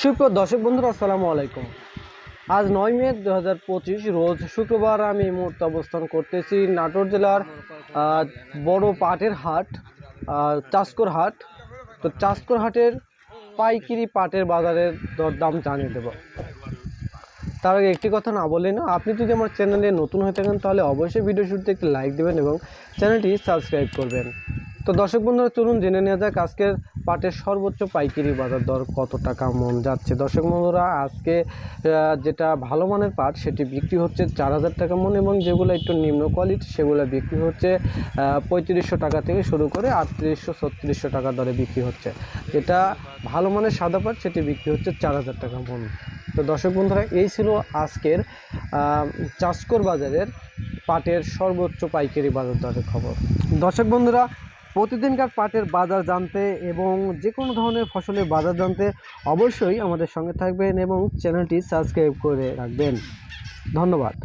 সুপ্রিয় দর্শক বন্ধুরা, আসসালামু আলাইকুম। আজ নয় মে দু হাজার পঁচিশ, রোজ শুক্রবার আমি এই মুহূর্তে অবস্থান করতেছি নাটোর জেলার বড় পাটের হাট চাষকর হাট। তো চাষকর হাটের পাইকিরি পাটের বাজারের দরদাম জানিয়ে দেব। তার আগে একটি কথা না বলে না, আপনি যদি আমার চ্যানেলে নতুন হয়ে থাকেন, তাহলে অবশ্যই ভিডিও শুরুতে একটি লাইক দেবেন এবং চ্যানেলটি সাবস্ক্রাইব করবেন। তো দর্শক বন্ধুরা, চলুন জেনে নেওয়া যাক আজকের পাটের সর্বোচ্চ পাইকারি বাজার দর কত টাকা মন যাচ্ছে? দর্শক বন্ধুরা, আজকে যেটা ভালো মানের পাট, সেটি বিক্রি হচ্ছে চার হাজার টাকা মন এবং যেগুলো একটু নিম্ন কোয়ালিটি সেগুলো বিক্রি হচ্ছে পঁয়ত্রিশশো টাকা থেকে শুরু করে আটত্রিশশো, ছত্রিশশো টাকা দরে বিক্রি হচ্ছে। যেটা ভালো মানের সাদা পাট, সেটি বিক্রি হচ্ছে চার হাজার টাকা মন। তো দর্শক বন্ধুরা, এই ছিল আজকের চাষকর বাজারের পাটের সর্বোচ্চ পাইকারি বাজার দরের খবর। দর্শক বন্ধুরা প্রতিদিনকার পাটের বাজার জানতে এবং যে কোনো ধরনের ফসলের বাজার জানতে অবশ্যই আমাদের সঙ্গে থাকবেন এবং চ্যানেলটি সাবস্ক্রাইব করে রাখবেন। ধন্যবাদ।